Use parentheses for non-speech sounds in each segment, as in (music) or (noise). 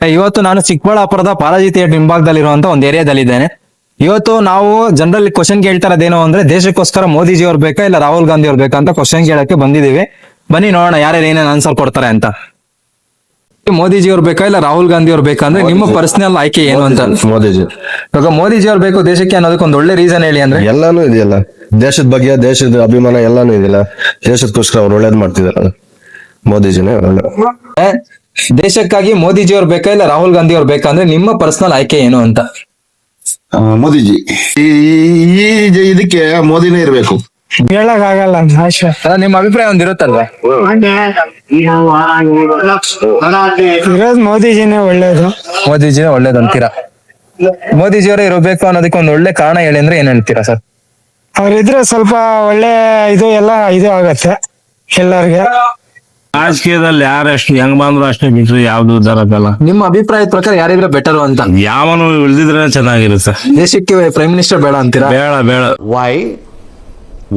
ಇವತ್ತು ನಾನು ಚಿಕ್ಕಬಳ್ಳಾಪುರದ ಪಾಲಾಜಿ ಥಿಯೇಟರ್ ಹಿಂಭಾಗದಲ್ಲಿರುವಂತ ಒಂದು ಏರಿಯಾದಲ್ಲಿ ಇದ್ದೇನೆ ಇವತ್ತು ನಾವು ಜನರಲ್ ಕ್ವಶನ್ ಕೇಳ್ತಾ ಇರೋದೇನು ಅಂದ್ರೆ ದೇಶಕ್ಕೋಸ್ಕರ ಮೋದಿಜಿ ಅವ್ರು ಬೇಕಾ ಇಲ್ಲ ರಾಹುಲ್ ಗಾಂಧಿ ಅವ್ರು ಬೇಕಾ ಅಂತ ಕ್ವಶನ್ ಕೇಳಕ್ಕೆ ಬಂದಿದ್ದೀವಿ. ಬನ್ನಿ ನೋಡೋಣ ಯಾರ್ಯಾರು ಏನೇನು ಆನ್ಸರ್ ಕೊಡ್ತಾರೆ ಅಂತ. ಮೋದಿಜಿ ಅವ್ರು ಬೇಕಾ ಇಲ್ಲ ರಾಹುಲ್ ಗಾಂಧಿ ಅವ್ರು ಬೇಕಾ ಅಂದ್ರೆ ನಿಮ್ಮ ಪರ್ಸನಲ್ ಆಯ್ಕೆ ಏನು ಅಂತ. ಮೋದಿಜಿ ಇವಾಗ ಮೋದಿಜಿ ಅವ್ರು ಬೇಕು ದೇಶಕ್ಕೆ ಅನ್ನೋದಕ್ಕೆ ಒಂದು ಒಳ್ಳೆ ರೀಸನ್ ಹೇಳಿ ಅಂದ್ರೆ. ಎಲ್ಲಾನು ಇದೆಯಲ್ಲ. ದೇಶದ ಬಗ್ಗೆ ದೇಶದ ಅಭಿಮಾನ ಎಲ್ಲಾನು ಇದೆಯಲ್ಲ. ದೇಶಕ್ಕೋಸ್ಕರ ಅವ್ರು ಒಳ್ಳೇದ್ ಮಾಡ್ತಿದಾರೆ ಮೋದಿಜಿನೇ ಒಳ್ಳೆ ದೇಶಕ್ಕಾಗಿ ಮೋದಿಜಿ ಅವ್ರು ಬೇಕಾ ಇಲ್ಲ ರಾಹುಲ್ ಗಾಂಧಿ ಅವ್ರು ಬೇಕಾ ಅಂದ್ರೆ ನಿಮ್ಮ ಪರ್ಸನಲ್ ಆಯ್ಕೆ ಏನು ಅಂತ? ಮೋದಿಜಿ. ಈ ಇದಕ್ಕೆ ಮೋದಿನೇ ಇರ್ಬೇಕು. ಹೇಳಕ್ ಆಗಲ್ಲ ಅಲ್ಲ, ನಿಮ್ಮ ಅಭಿಪ್ರಾಯ ಒಂದ್ ಇರುತ್ತಲ್ವಾ? ಇರೋದ್ ಮೋದಿಜಿನೇ ಒಳ್ಳೇದು. ಮೋದಿಜಿ ಒಳ್ಳೇದಂತೀರಾ ಮೋದಿಜಿ ಅವರೇ ಇರಬೇಕು ಅನ್ನೋದಕ್ಕೆ ಒಂದು ಒಳ್ಳೆ ಕಾರಣ ಹೇಳಿ ಅಂದ್ರೆ ಏನ್ ಹೇಳ್ತೀರಾ ಸರ್? ಅವ್ರಿದ್ರೆ ಸ್ವಲ್ಪ ಒಳ್ಳೆ ಇದು ಎಲ್ಲ ಇದು ಆಗತ್ತೆ ಎಲ್ಲರಿಗೆ. ರಾಜಕೀಯದಲ್ಲಿ ಯಾರಷ್ಟು ಹೆಂಗ್ ಬಂದ್ರು ಅಷ್ಟೇ ಬಿಟ್ರು ಯಾವ್ದು ಉದ್ದಾರ ಆಗಲ್ಲ ನಿಮ್ಮ ಅಭಿಪ್ರಾಯದ ಪ್ರಕಾರ ಯಾರಿದ್ರೆ ಬೆಟರ್ ಅಂತ? ಯಾವನು ಉಳಿದಿದ್ರೆ ಚೆನ್ನಾಗಿರುತ್ತೆ. ದೇಶಕ್ಕೆ ಪ್ರೈಮ್ ಮಿನಿಸ್ಟರ್ ಬೇಡ ಅಂತೀರಾ? ಬೇಡ ಬೇಡ. Why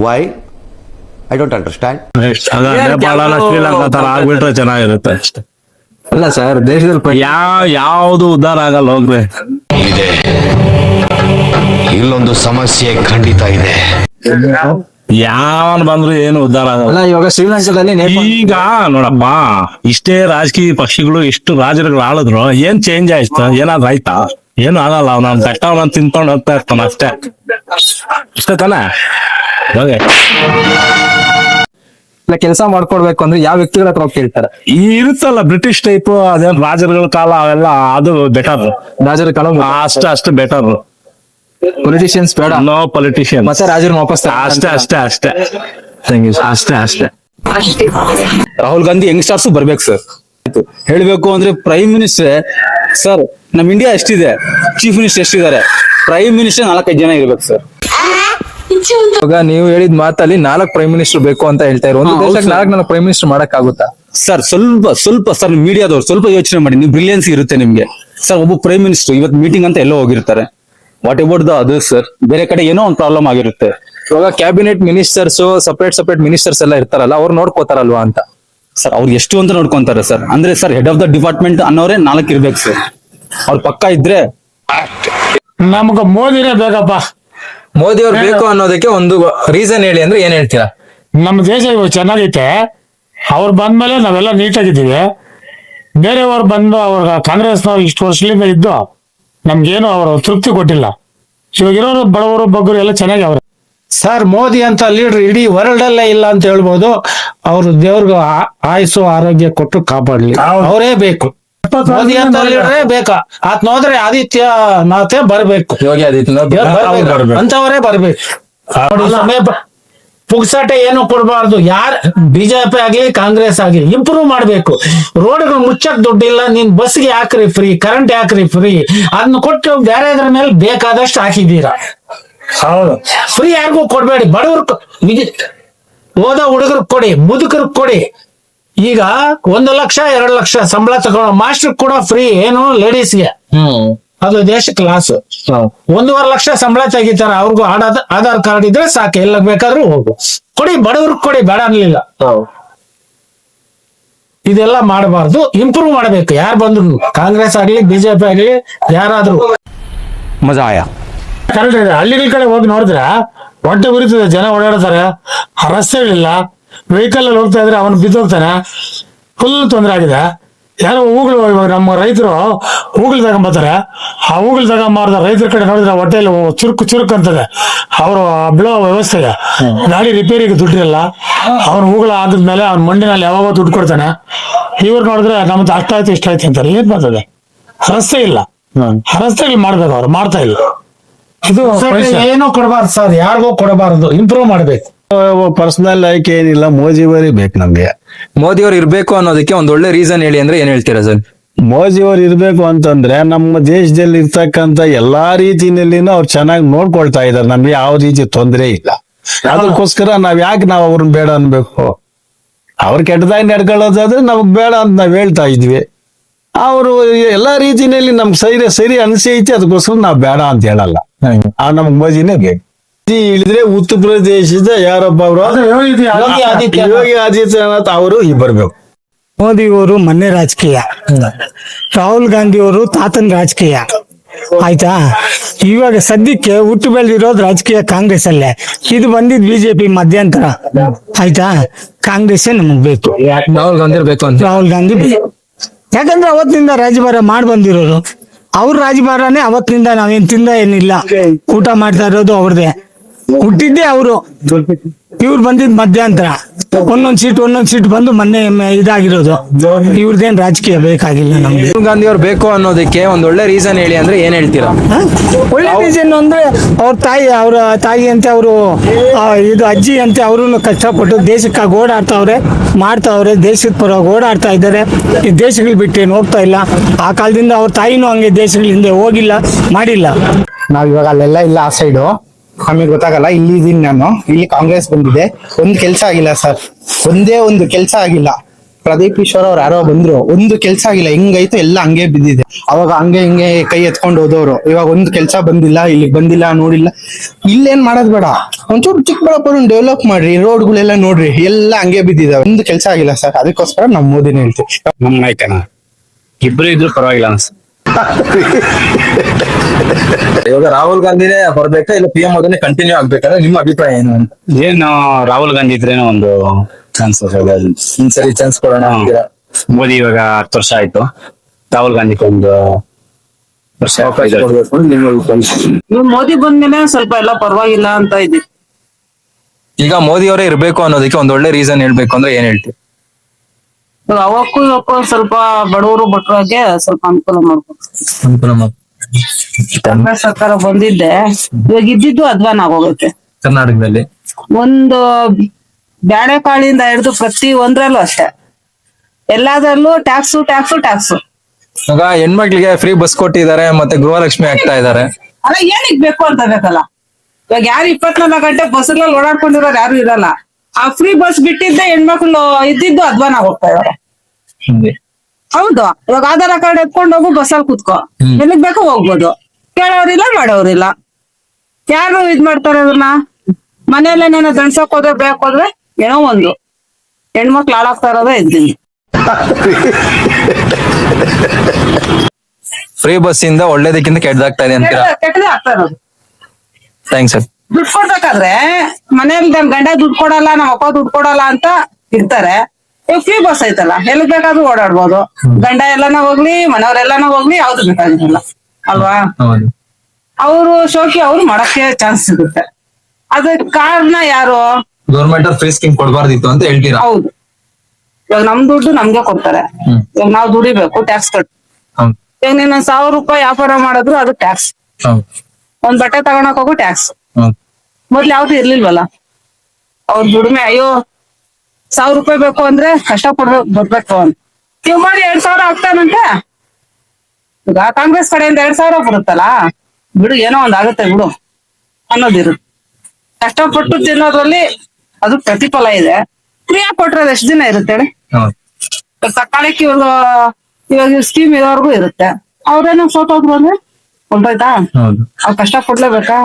why I don't understand ಅದ ನೇಪಾಳ ಶ್ರೀಲಂಕಾ ತರ ಆಗ್ಬಿಟ್ರೆ ಚೆನ್ನಾಗಿರುತ್ತೆ ಅಷ್ಟೇ. ಅಲ್ಲ ಸರ್ ದೇಶದಲ್ಲಿ ಯಾವ ಯಾವ್ದು ಉದ್ದಾರ ಆಗಲ್ಲ ಹೋಗ್ರೆ. ಇದೆ ಇಲ್ಲೊಂದು ಸಮಸ್ಯೆ ಖಂಡಿತ ಇದೆ. ಯಾವನ್ ಬಂದ್ರು ಏನು ಉದ್ದಾರ ಆಗಲ್ಲ. ಅಲ್ಲ ಇವಾಗ ಶ್ರೀಲಂಕಾದಲ್ಲಿ ನೇಪಾಳ ಈಗ ನೋಡಪ್ಪ ಇಷ್ಟೇ ರಾಜಕೀಯ ಪಕ್ಷಿಗಳು ಇಷ್ಟು ರಾಜರುಗಳು ಆಳಿದ್ರು ಏನ್ ಚೇಂಜ್ ಆಯ್ತು? ಏನಾದ್ರು ಆಯ್ತಾ? ಏನು ಆಗಲ್ಲ ಅವ್ನ ಕಷ್ಟ ಅವ್ನ ತಿನ್ಕೊಂಡು ಹೋಗ್ತಾ ಇರ್ತಾನ ಅಷ್ಟೇ. ಅಷ್ಟೇ ತಾನೆ? ಹೋಗಿ. ಕೆಲಸ ಮಾಡ್ಕೊಡ್ಬೇಕು ಅಂದ್ರೆ ಯಾವ ವ್ಯಕ್ತಿಗಳ ಹತ್ರ ಹೋಗಿ ಕೇಳ್ತಾರೆ? ಈ ಇರುತ್ತಲ್ಲ ಬ್ರಿಟಿಷ್ ಟೈಪ್ ಅದೇನ್ ರಾಜರುಗಳ ಕಾಲ ಅವೆಲ್ಲ ಅದು ಬೆಟರ್ ರಾಜರ ಕಾಲ ಅಷ್ಟೇ ಅಷ್ಟು ಬೆಟರ್ ಪೊಲಿಟಿಷಿಯನ್ಸ್ ಬೇಡ. ನೋ ಪೊಲಿಟಿಷಿಯನ್ ಮತ್ತೆ ರಾಜರು ವಾಪಸ್ ಅಷ್ಟೇ ಅಷ್ಟೇ ಅಷ್ಟೇ. ಅಷ್ಟೇ ಅಷ್ಟೇ. ರಾಹುಲ್ ಗಾಂಧಿ ಯಂಗ್ಸ್ಟರ್ಸ್ ಬರ್ಬೇಕು ಸರ್ ಹೇಳ್ಬೇಕು ಅಂದ್ರೆ ಪ್ರೈಮ್ ಮಿನಿಸ್ಟರ್ ಸರ್ ನಮ್ ಇಂಡಿಯಾ ಎಷ್ಟಿದೆ? ಚೀಫ್ ಮಿನಿಸ್ಟರ್ ಎಷ್ಟಿದ್ದಾರೆ? ಪ್ರೈಮ್ ಮಿನಿಸ್ಟರ್ ನಾಲ್ಕೈದು ಜನ ಇರ್ಬೇಕು ಸರ್ ಇವಾಗ ನೀವು ಹೇಳಿದ ಮಾತಲ್ಲಿ ನಾಲ್ಕು ಪ್ರೈಮ್ ಮಿನಿಸ್ಟರ್ ಬೇಕು ಅಂತ ಹೇಳ್ತಾ ಇರೋ ಒಂದು ಹಾ, ಹೌದು ದೇಶಕ್ಕೆ ಸರ್. ನಾಲ್ಕು ನಾಲ್ಕು ಪ್ರೈಮ್ ಮಿನಿಸ್ಟರ್ ಮಾಡಕ್ ಆಗುತ್ತಾ ಸರ್ ಸ್ವಲ್ಪ ಸ್ವಲ್ಪ ಸರ್ ಮೀಡಿಯಾದವ್ರು ಸ್ವಲ್ಪ ಯೋಚನೆ ಮಾಡಿ. ನೀವು ಬ್ರಿಲಿಯನ್ಸ್ ಇರುತ್ತೆ ನಿಮ್ಗೆ. ಸರ್ ಒಬ್ಬ ಪ್ರೈಮ್ ಮಿನಿಸ್ಟರ್ ಇವತ್ತು ಮೀಟಿಂಗ್ ಅಂತ ಎಲ್ಲೋ ಹೋಗಿರ್ತಾರೆ. ವಾಟ್ ಅಬೌಟ್ ದ ಅದು ಸರ್ ಬೇರೆ ಕಡೆ ಏನೋ ಒಂದು ಪ್ರಾಬ್ಲಮ್ ಆಗಿರುತ್ತೆ. ಇವಾಗ cabinet ministers separate separate ministers ಎಲ್ಲ ಇರ್ತಾರಲ್ಲ ಅವ್ರು ನೋಡ್ಕೋತಾರಲ್ವಾ ಅಂತ? ಸರ್ ಅವ್ರು ಎಷ್ಟು ಅಂತ ನೋಡ್ಕೊಂತಾರೆ ಸರ್ ಅಂದ್ರೆ sir head of the department ಅನ್ನೋರೇ ನಾಲ್ಕು ಇರ್ಬೇಕು ಸರ್ ಅವ್ರ ಪಕ್ಕ ಇದ್ರೆ ನಮ್ಗ ಮೋದಿನೇ ಬೇಕಪ್ಪ. ಮೋದಿ ಅವ್ರು ಬೇಕು ಅನ್ನೋದಕ್ಕೆ ಒಂದು ರೀಸನ್ ಹೇಳಿ ಅಂದ್ರೆ ಏನ್ ಹೇಳ್ತೀರಾ? ನಮ್ಮ ದೇಶ ಇವಾಗ ಚೆನ್ನಾಗೈತೆ. ಅವ್ರು ಬಂದ್ಮೇಲೆ ನಾವೆಲ್ಲ ನೀಟಾಗಿದ್ದೀವಿ ಬೇರೆಯವ್ರು ಬಂದು ಅವ್ರ ಕಾಂಗ್ರೆಸ್ನವ್ರು ಇಷ್ಟು ವರ್ಷದಿಂದ ಇದ್ದು ನಮ್ಗೇನು ಅವರು ತೃಪ್ತಿ ಕೊಟ್ಟಿಲ್ಲ. ಇವಾಗ ಇರೋರು ಬಡವರು ಬಗ್ಗರು ಎಲ್ಲ ಚೆನ್ನಾಗಿ ಅವ್ರೆ. ಸರ್ ಮೋದಿ ಅಂತ ಲೀಡರ್ ಇಡೀ ವರ್ಲ್ಡ್ ಅಲ್ಲೇ ಇಲ್ಲ ಅಂತ ಹೇಳ್ಬೋದು. ಅವ್ರ ದೇವ್ರಿಗೆ ಆಯಿಸೋ ಆರೋಗ್ಯ ಕೊಟ್ಟು ಕಾಪಾಡ್ಲಿ. ಅವರೇ ಬೇಕು. ಮೋದಿ ಅಂತ ಲೀಡರೇ ಬೇಕಾ? ಆತ್ ನೋದ್ರೆ ಆದಿತ್ಯ ನಾಥೇ ಬರ್ಬೇಕು. ಯೋಗಿ ಆದಿತ್ಯನಾಥ್ ಬರ್ಬೇಕು. ಅಂತವರೇ ಬರ್ಬೇಕು. ಪುಕ್ಸಟೆ ಏನು ಕೊಡಬಾರ್ದು. ಯಾರ್ ಬಿಜೆಪಿ ಆಗ್ಲಿ ಕಾಂಗ್ರೆಸ್ ಆಗ್ಲಿ ಇಂಪ್ರೂವ್ ಮಾಡ್ಬೇಕು. ರೋಡ್ಗಳು ಮುಚ್ಚಕ್ ದುಡ್ಡಿಲ್ಲ ನೀನ್ ಬಸ್ಗೆ ಹಾಕ್ರಿ ಫ್ರೀ ಕರೆಂಟ್ ಹಾಕ್ರಿ ಫ್ರೀ ಅದನ್ನ ಕೊಟ್ಟು ಬೇರೆ ಇದ್ರ ಮೇಲೆ ಬೇಕಾದಷ್ಟು ಹಾಕಿದೀರಾ ಹೌದು. ಫ್ರೀ ಯಾರಿಗೂ ಕೊಡ್ಬೇಡಿ. ಬಡವ್ರ ಓದ ಹುಡುಗರು ಕೊಡಿ ಮುದುಕರು ಕೊಡಿ. ಈಗ ಒಂದು ಲಕ್ಷ ಎರಡು ಲಕ್ಷ ಸಂಬಳ ತಗೊಳ್ಳೋ ಮಾಸ್ಟರ್ ಕೂಡ ಫ್ರೀ ಏನು ಲೇಡೀಸ್ಗೆ ಹ್ಮ್. ಅದು ದೇಶ ಕ್ಲಾಸ್ ಒಂದೂವರೆ ಲಕ್ಷ ಸಂಬಳ ತೆಗಿತಾರ ಅವ್ರಿಗೂ ಆಧಾರ್ ಆಧಾರ್ ಕಾರ್ಡ್ ಇದ್ರೆ ಸಾಕು ಎಲ್ಲ ಬೇಕಾದ್ರೂ ಹೋಗು. ಕೊಡಿ ಬಡವ್ರಿಗೆ ಕೊಡಿ ಬೇಡ ಅನ್ಲಿಲ್ಲ. ಇದೆಲ್ಲ ಮಾಡಬಾರ್ದು ಇಂಪ್ರೂವ್ ಮಾಡಬೇಕು. ಯಾರು ಬಂದ್ರು ಕಾಂಗ್ರೆಸ್ ಆಗ್ಲಿ ಬಿಜೆಪಿ ಆಗ್ಲಿ ಯಾರಾದ್ರೂ. ಮಜಾ ಹಳ್ಳಿಗಳ ಕಡೆ ಹೋಗಿ ನೋಡಿದ್ರೆ ಹೊಟ್ಟೆ ಉರಿತದೆ ಜನ ಓಡಾಡ್ತಾರೆ ರಸ್ತೆಗಳಿಲ್ಲ ವೆಹಿಕಲ್ ಅಲ್ಲಿ ಹೋಗ್ತಾ ಇದ್ರೆ ಅವನು ಬಿದ್ದೋಗ್ತಾನೆ ಫುಲ್ ತೊಂದರೆ ಆಗಿದೆ. ಯಾರೋ ಹೂಗಳು ಇವಾಗ ನಮ್ಮ ರೈತರು ಹೂಗಳು ತಗೊಂಬರ್ತಾರೆ ಆ ಹೂಗಳು ತಗೊಂಬಾರ್ದ ರೈತರ ಕಡೆ ನೋಡಿದ್ರೆ ಹೊಟ್ಟೆಯಲ್ಲಿ ಚುರುಕು ಚುರುಕು ಅಂತದೆ. ಅವರು ಬಿಡೋ ವ್ಯವಸ್ಥೆಗೆ ಗಾಡಿ ರಿಪೇರಿಗೆ ದುಡ್ಡಿರಲ್ಲ ಅವನು ಹೂಗಳು ಆದ್ಮೇಲೆ ಅವ್ನ ಮಂಡಿನಲ್ಲಿ ಯಾವಾಗ ದುಡ್ಡು ಕೊಡ್ತಾನೆ. ಇವ್ರು ನೋಡಿದ್ರೆ ನಮ್ದು ಅಷ್ಟಾಯ್ತು ಇಷ್ಟಾಯ್ತು ಅಂತಾರೆ. ಏನ್ ಬರ್ತದೆ ರಸ್ತೆ ಇಲ್ಲ. ರಸ್ತೆಗಳು ಮಾಡ್ಬೇಕು ಅವ್ರು ಮಾಡ್ತಾ ಇಲ್ಲ. ಇದು ಏನೋ ಕೊಡಬಾರ್ದು ಸರ್ ಯಾರಿಗೋ ಕೊಡಬಾರದು ಇಂಪ್ರೂವ್ ಮಾಡ್ಬೇಕು. ಪರ್ಸನಲ್ ಆಯ್ಕೆ ಏನಿಲ್ಲ ಮೋದಿ ಬರೀ ಬೇಕು ನಮ್ಗೆ. ಮೋದಿ ಅವ್ರು ಇರ್ಬೇಕು ಅನ್ನೋದಕ್ಕೆ ಒಂದು ಒಳ್ಳೆ ರೀಸನ್ ಹೇಳಿ ಅಂದ್ರೆ ಏನ್ ಹೇಳ್ತೀರಾ ಸರ್? ಮೋದಿ ಅವ್ರು ಇರ್ಬೇಕು ಅಂತಂದ್ರೆ ನಮ್ಮ ದೇಶದಲ್ಲಿ ಇರ್ತಕ್ಕಂತ ಎಲ್ಲಾ ರೀತಿಯಲ್ಲಿನೂ ಅವ್ರು ಚೆನ್ನಾಗಿ ನೋಡ್ಕೊಳ್ತಾ ಇದಾರೆ. ನಮ್ಗೆ ಯಾವ ರೀತಿ ತೊಂದರೆ ಇಲ್ಲ. ಅದಕ್ಕೋಸ್ಕರ ನಾವ್ ಯಾಕೆ ನಾವ್ ಅವ್ರನ್ನ ಬೇಡ ಅನ್ಬೇಕು? ಅವ್ರ ಕೆಟ್ಟದಾಗಿ ನಡ್ಕೊಳ್ಳೋದಾದ್ರೆ ನಮಗ್ ಬೇಡ ಅಂತ ನಾವ್ ಹೇಳ್ತಾ ಇದ್ವಿ. ಅವರು ಎಲ್ಲಾ ರೀತಿಯಲ್ಲಿ ನಮ್ಗೆ ಸರಿ ಸರಿ ಅನಿಸೈತಿ ಅದಕ್ಕೋಸ್ಕರ ನಾವ್ ಬೇಡ ಅಂತ ಹೇಳಲ್ಲ. ಆ ನಮ್ಗ್ ಮೋದಿನೇ ಬೇಕು. ಇಳಿದ್ರೆ ಉತ್ತರ ಪ್ರದೇಶದ ಯಾರೊಬ್ಬ ಅವರು? ಯೋಗಿ ಆದಿತ್ಯ. ಆದಿತ್ಯನಾಥ್. ಯೋಗಿ ಆದಿತ್ಯನಾಥ್ ಅವರು ಬರ್ಬೇಕು ಮೋದಿ ಅವರು ಮೊನ್ನೆ ರಾಜಕೀಯ. ರಾಹುಲ್ ಗಾಂಧಿ ಅವರು ತಾತನ್ ರಾಜಕೀಯ. ಆಯ್ತಾ? ಇವಾಗ ಸದ್ಯಕ್ಕೆ ಹುಟ್ಟು ಬೆಳೆದಿರೋದು ರಾಜಕೀಯ ಕಾಂಗ್ರೆಸ್ ಅಲ್ಲೇ ಇದು ಬಂದಿದ್ ಬಿಜೆಪಿ ಮಧ್ಯಂತರ. ಆಯ್ತಾ? ಕಾಂಗ್ರೆಸ್ ನಮಗ್ ಬೇಕು. ರಾಹುಲ್ ಗಾಂಧಿ ಬೇಕು ಅಂತ. ರಾಹುಲ್ ಗಾಂಧಿ ಬೇಕು. ಯಾಕಂದ್ರೆ ಅವತ್ತಿನಿಂದ ರಾಜಭಾರ ಮಾಡಿ ಬಂದಿರೋರು. ಅವ್ರ ರಾಜಭಾರನೇ ಅವತ್ತಿನಿಂದ ನಾವೇನ್ ತಿಂದ ಏನಿಲ್ಲ. ಊಟ ಮಾಡ್ತಾ ಇರೋದು ಅವ್ರದೇ. ಹುಟ್ಟಿದ್ದೇ ಅವರು. ಇವ್ರು ಬಂದಿದ್ ಮಧ್ಯಂತರ. ಒಂದೊಂದ್ ಸೀಟ್ ಒಂದೊಂದ್ ಸೀಟ್ ಬಂದು ಮೊನ್ನೆ ಇದಾಗಿರೋದು. ಇವ್ರದೇನ್ ರಾಜಕೀಯ ಬೇಕಾಗಿಲ್ಲ ನಮ್ಗೆ. ರಾಹುಲ್ ಗಾಂಧಿ ಅವ್ರು ಬೇಕು ಅನ್ನೋದಕ್ಕೆ ಒಂದ್ ಒಳ್ಳೆ ರೀಸನ್ ಹೇಳಿ ಅಂದ್ರೆ ಏನ್ ಹೇಳ್ತೀರಾ? ಹ? ಒಳ್ಳೆ ರೀಸನ್ ಅಂದ್ರೆ ಅವ್ರ ತಾಯಿ ಅವ್ರ ತಾಯಿ ಅಂತೆ ಅವರು ಇದು ಅಜ್ಜಿ ಅಂತೆ ಅವರು ಕಷ್ಟಪಟ್ಟು ದೇಶಕ್ಕಾಗಿ ಓಡಾಡ್ತಾವ್ರೆ ಮಾಡ್ತಾವ್ರೆ ದೇಶದ ಪರವಾಗಿ ಓಡಾಡ್ತಾ ಇದ್ದಾರೆ. ಈ ದೇಶಗಳು ಬಿಟ್ಟೇನು ಹೋಗ್ತಾ ಇಲ್ಲ. ಆ ಕಾಲದಿಂದ ಅವ್ರ ತಾಯಿನೂ ಹಂಗೆ ದೇಶಗಳಿಂದ ಹೋಗಿಲ್ಲ ಮಾಡಿಲ್ಲ. ನಾವ್ ಇವಾಗ ಅಲ್ಲೆಲ್ಲ ಇಲ್ಲ ಆ ಸೈಡು ನಮಗೆ ಗೊತ್ತಾಗಲ್ಲ ಇಲ್ಲಿ ಇದೀನಿ ನಾನು. ಇಲ್ಲಿ ಕಾಂಗ್ರೆಸ್ ಬಂದಿದೆ. ಒಂದ್ ಕೆಲ್ಸ ಆಗಿಲ್ಲ ಸರ್. ಒಂದೇ ಒಂದು ಕೆಲ್ಸ ಆಗಿಲ್ಲ. ಪ್ರದೀಪ್ ಈಶ್ವರ್ ಅವ್ರು ಯಾರೋ ಬಂದ್ರು. ಒಂದು ಕೆಲ್ಸ ಆಗಿಲ್ಲ. ಹೆಂಗೈತೆ ಎಲ್ಲ ಹಂಗೆ ಬಿದ್ದಿದೆ. ಅವಾಗ ಹಂಗೆ ಹಿಂಗೆ ಕೈ ಎತ್ಕೊಂಡು ಹೋದವ್ರು. ಇವಾಗ ಒಂದು ಕೆಲ್ಸ ಬಂದಿಲ್ಲ ಇಲ್ಲಿ ಬಂದಿಲ್ಲ ನೋಡಿಲ್ಲ. ಇಲ್ಲೇನ್ ಮಾಡೋದ್ ಬೇಡ. ಒಂಚೂರು ಚಿಕ್ಕಬಳ್ಳಾಪುರ ಡೆವಲಪ್ ಮಾಡ್ರಿ ರೋಡ್ಗಳೆಲ್ಲ ನೋಡ್ರಿ ಎಲ್ಲ ಹಂಗೆ ಬಿದ್ದಿದಾವೆ. ಒಂದು ಕೆಲ್ಸ ಆಗಿಲ್ಲ ಸರ್. ಅದಕ್ಕೋಸ್ಕರ ನಮ್ಮ ಮೋದಿನ ಹೇಳ್ತೀವಿ. ನಮ್ಮ ನಾಯಕನ. ಇಬ್ರು ಇದ್ರು ಪರವಾಗಿಲ್ಲ ಅನ್ಸ್ (laughs) (laughs) ಇವಾಗ ರಾಹುಲ್ ಗಾಂಧಿನೇ ಬರ್ಬೇಕಾ ಇಲ್ಲ ಪಿ ಎಂ ಮೋದಿನೇ ಕಂಟಿನ್ಯೂ ಆಗ್ಬೇಕಂದ್ರೆ ನಿಮ್ಮ ಅಭಿಪ್ರಾಯ ಏನು? ಅಂತ ಏನು ರಾಹುಲ್ ಗಾಂಧಿ ಇದ್ರೇನೋ ಒಂದು ಚಾನ್ಸ್ ಸರಿ ಚಾನ್ಸ್ ಕೊಡೋಣ ಅಂತೀರಾ? ಮೋದಿ ಇವಾಗ ಹತ್ತು ವರ್ಷ ಆಯ್ತು. ರಾಹುಲ್ ಗಾಂಧಿ ಒಂದು ವರ್ಷ ಅವಕಾಶ ಕೊಡ್ಬೇಕು ಅಂತ ನಿಮ್ಮ ಅಭಿಪ್ರಾಯ. ಇವ್ ಮೋದಿ ಬಂದ್ಮೇಲೆ ಸ್ವಲ್ಪ ಎಲ್ಲ ಪರವಾಗಿಲ್ಲ ಅಂತ ಇದೆ. ಈಗ ಮೋದಿ ಅವರೇ ಇರ್ಬೇಕು ಅನ್ನೋದಕ್ಕೆ ಒಂದ್ ಒಳ್ಳೆ ರೀಸನ್ ಹೇಳ್ಬೇಕು ಅಂದ್ರೆ ಏನ್ ಹೇಳ್ತೀವಿ ಇವಾಗ ಅವಕ್ಕೂ ಇವಕ್ಕೂ ಸ್ವಲ್ಪ ಬಡವರು ಬಟ್ರಾಗೆ ಸ್ವಲ್ಪ ಅನುಕೂಲ ಮಾಡ್ಬೇಕು. ಕಾಂಗ್ರೆಸ್ ಸರ್ಕಾರ ಬಂದಿದ್ದೆ. ಇವಾಗ ಇದ್ದಿದ್ದು ಅಧ್ವಾನ ಆಗೋಗುತ್ತೆ. ಕರ್ನಾಟಕದಲ್ಲಿ. ಒಂದು ಬ್ಯಾಳೆಕಾಳಿಂದ ಹಿಡಿದು ಪ್ರತಿ ಒಂದ್ರಲ್ಲೂ ಅಷ್ಟೇ. ಎಲ್ಲಾದ್ರಲ್ಲೂ ಟ್ಯಾಕ್ಸ್ ಟ್ಯಾಕ್ಸ್ ಟ್ಯಾಕ್ಸು. ಇವಾಗ ಹೆಣ್ಮಕ್ಳಿಗೆ ಫ್ರೀ ಬಸ್ ಕೊಟ್ಟಿದ್ದಾರೆ ಮತ್ತೆ ಗೃಹಲಕ್ಷ್ಮಿ ಆಗ್ತಾ ಇದ್ದಾರೆ. ಅಲ್ಲ ಏನಕ್ ಬೇಕು ಅಂತ ಬೇಕಲ್ಲ? ಇವಾಗ ಯಾರು ಇಪ್ಪತ್ನಾಲ್ಕು ಗಂಟೆ ಬಸ್ಗಳಲ್ಲಿ ಓಡಾಡ್ಕೊಂಡಿರೋರು ಯಾರು ಇರಲ್ಲ. ಆ ಫ್ರೀ ಬಸ್ ಬಿಟ್ಟಿದ್ದೆ ಹೆಣ್ಮಕ್ಳು ಇದ್ದಿದ್ದು ಅಧ್ವಾನ ಹೋಗ್ತಾ ಇದಾರೆ. ಹೌದು. ಇವಾಗ ಆಧಾರ್ ಕಾರ್ಡ್ ಎತ್ಕೊಂಡು ಹೋಗು ಬಸ್ಸಲ್ಲಿ ಕುತ್ಕೋ. ಎಲ್ಲಿಗ್ ಬೇಕೋ ಹೋಗ್ಬೋದು. ಕೇಳೋರಿಲ್ಲ ಮಾಡೋರಿಲ್ಲ. ಯಾರು ಇದ್ ಮಾಡ್ತಾರೆ ಅದನ್ನ ಮನೆಯಲ್ಲೇನೇನೋ ದಣ್ಸಕ್ ಹೋದ್ರೆ ಬೇಕು ಹೋದ್ರೆ ಏನೋ ಒಂದು. ಹೆಣ್ಮಕ್ಳು ಹಾಳಾಗ್ತಾ ಇರೋದೇ ಇದ್ದೀನಿ. ಫ್ರೀ ಬಸ್ ಇಂದ ಒಳ್ಳೇದಕ್ಕಿಂತ ಕೆಟ್ಟದಾಗ್ತಾ ಇದೆ ಅಂತೀರಾ? ಕೆಟ್ಟದೇ ಆಗ್ತಾ ಇರೋದು. ಥ್ಯಾಂಕ್ಸ್ ಸರ್ ದುಡ್ಡು ಕೊಡ್ಬೇಕಾದ್ರೆ ಮನೆಯಲ್ಲಿ ನನ್ ಗಂಡ ದುಡ್ಡು ಕೊಡಲ್ಲ ನಮ್ಮ ಅಪ್ಪ ದುಡ್ಡು ಕೊಡಲ್ಲ ಅಂತ ಇರ್ತಾರೆ. ಈಗ ಫ್ರೀ ಬಸ್ ಐತಲ್ಲ? ಎಲ್ಲಿ ಬೇಕಾದ್ರೂ ಓಡಾಡ್ಬೋದು. ಗಂಡ ಎಲ್ಲಾನ ಹೋಗ್ಲಿ ಮನೆಯವ್ರೆಲ್ಲಾನ ಹೋಗ್ಲಿ ಯಾವ್ದು ಬೇಕಾಗಿರಲ್ಲ. ಅಲ್ವಾ? ಹೌದು. ಅವರು ಶೋಕಿ ಅವ್ರು ಮಾಡಕ್ಕೆ ಚಾನ್ಸ್ ಸಿಗುತ್ತೆ. ಅದ ಕಾರಣ ಯಾರು? ಗೌರ್ಮೆಂಟ್ ಫ್ರೀ ಸ್ಕೀಮ್ ಕೊಡಬಾರ್ದಿತ್ತು ಅಂತ ಹೇಳ್ತೀರಾ? ಹೌದು. ಇವಾಗ ನಮ್ ದುಡ್ಡು ನಮ್ಗೆ ಕೊಡ್ತಾರೆ. ಇವಾಗ ನಾವು ದುಡಿಬೇಕು ಟ್ಯಾಕ್ಸ್ ಕಟ್ ಹೌದು. ಇವಾಗ ನೀನ್ ಒಂದ್ ಸಾವಿರ ರೂಪಾಯಿ ವ್ಯಾಪಾರ ಮಾಡಿದ್ರು ಅದು ಟ್ಯಾಕ್ಸ್ ಹೌದು. ಒಂದ್ ಬಟ್ಟೆ ತಗೊಳಕ್ ಹೋಗು ಟ್ಯಾಕ್ಸ್ ಹೌದು. ಮೊದ್ಲು ಯಾವ್ದು ಇರ್ಲಿಲ್ವಲ್ಲ? ಅವ್ರ ದುಡಿಮೆ ಅಯ್ಯೋ ಸಾವಿರ ರೂಪಾಯಿ ಬೇಕು ಅಂದ್ರೆ ಕಷ್ಟ ಪಡ್ಬೇಕು. ಬರ್ಬೇಕು ಅಂತ ನೀವು ಮಾಡಿ ಎರಡ್ ಸಾವಿರ ಆಗ್ತಾನಂತೆ ಈಗ ಕಾಂಗ್ರೆಸ್ ಕಡೆಯಿಂದ ಎರಡ್ ಸಾವಿರ ಬರುತ್ತಲ್ಲ? ಬಿಡು ಏನೋ ಒಂದ್ ಆಗುತ್ತೆ ಬಿಡು ಅನ್ನೋದಿರುತ್ತೆ ಕಷ್ಟಪಟ್ಟು ತಿನ್ನೋದ್ರಲ್ಲಿ ಅದು ಪ್ರತಿಫಲ ಇದೆ. ಫ್ರೀಯಾಗಿ ಕೊಟ್ರೆ ಅದು ಎಷ್ಟ್ ದಿನ ಇರುತ್ತೆ ಹೇಳಿ? ಇವ್ರದ್ದು ಇವಾಗ ಇವಾಗ ಸ್ಕೀಮ್ ಇರೋರ್ಗು ಇರುತ್ತೆ. ಅವ್ರೇನೋ ಸೋತೋದ್ರು ಅಂದ್ರೆ ಹೊಂಟೋಯ್ತಾ ಅವ್ರು ಕಷ್ಟ ಪಡ್ಲೇಬೇಕಾ?